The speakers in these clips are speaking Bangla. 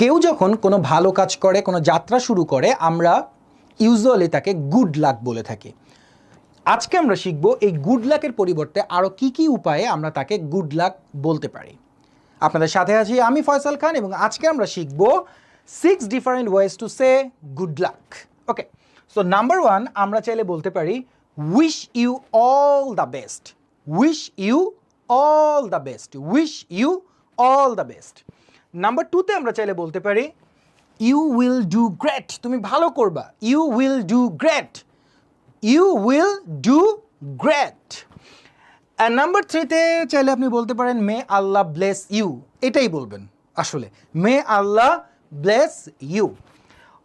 কেউ যখন কোনো ভালো কাজ করে, কোনো যাত্রা শুরু করে, আমরা ইউজুয়ালি তাকে গুড লাক বলে থাকি। আজকে আমরা শিখব এই গুড লাকের পরিবর্তে আরও কি কি উপায়ে আমরা তাকে গুড লাক বলতে পারি। আপনাদের সাথে আছি আমি ফয়সাল খান এবং আজকে আমরা শিখব six different ways to say good luck okay so number one আমরা চাইলে বলতে পারি wish you all the best wish you all the best wish you all the best number টুতে আমরা চাইলে বলতে পারি ইউ উইল ডু গ্রেট তুমি ভালো করবা। You will do great you will do great and number থ্রিতে চাইলে আপনি বলতে পারেন মে আল্লাহ ব্লেস ইউ এটাই বলবেন আসলে। মে আল্লাহ ব্লেস ইউ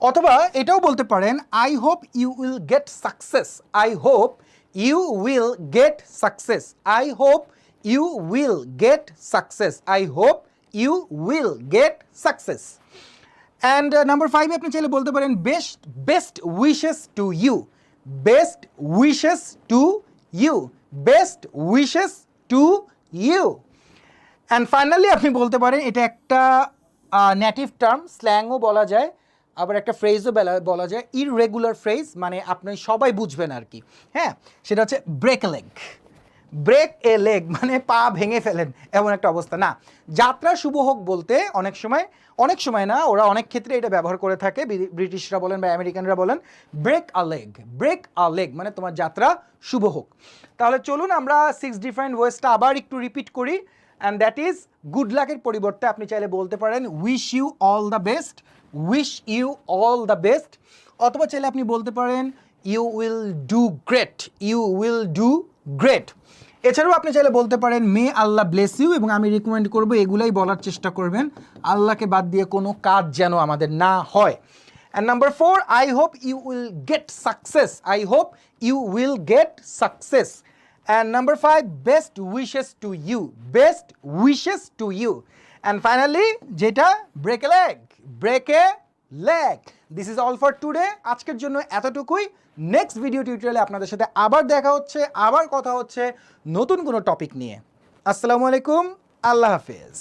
অথবা এটাও বলতে পারেন I hope you will get success I hope you will get success I hope you will get success I hope you will get success and number ফাইভে আপনি চাইলে বলতে পারেন best best wishes to you best wishes to you best wishes to you and finally আপনি বলতে পারেন, এটা একটা নেটিভ টার্ম স্ল্যাংও বলা যায়, আবার একটা ফ্রেজও বলা যায় ইররেগুলার ফ্রেজ মানে আপনি সবাই বুঝবেন আর কি। হ্যাঁ সেটা হচ্ছে break leg break a leg মানে পা ভেঙে ফেলেন, এমন একটা অবস্থা। না, যাত্রা শুভ হোক বলতে অনেক সময় অনেক সময় না, ওরা অনেক ক্ষেত্রে এটা ব্যবহার করে থাকে ব্রিটিশরা বলেন বা আমেরিকানরা বলেন break a leg break a leg মানে তোমার যাত্রা শুভ হোক। তাহলে চলুন আমরা সিক্স ডিফারেন্ট ওয়েসটা আবার একটু রিপিট করি অ্যান্ড দ্যাট ইজ গুড লাকের পরিবর্তে আপনি চাইলে বলতে পারেন wish you all the best wish you all the best অথবা চাইলে আপনি বলতে পারেন you will do great you will do great এছাড়াও আপনি চাইলে বলতে পারেন, মে আল্লাহ ব্লেস ইউ এবং আমি রিকমেন্ড করব এগুলাই বলার চেষ্টা করবেন। আল্লাহকে বাদ দিয়ে কোনো কাজ যেন আমাদের না হয়। And number four I hope you will get success I hope you will get success and number five best wishes to you best wishes to you and finally যেটা break a leg break a leg this is all for today আজকের জন্য এতটুকুই। নেক্সট ভিডিও টিউটোরিয়ালে আপনাদের সাথে আবার দেখা হচ্ছে, আবার কথা হচ্ছে নতুন কোনো টপিক নিয়ে। আসসালামু আলাইকুম, আল্লাহ হাফেজ।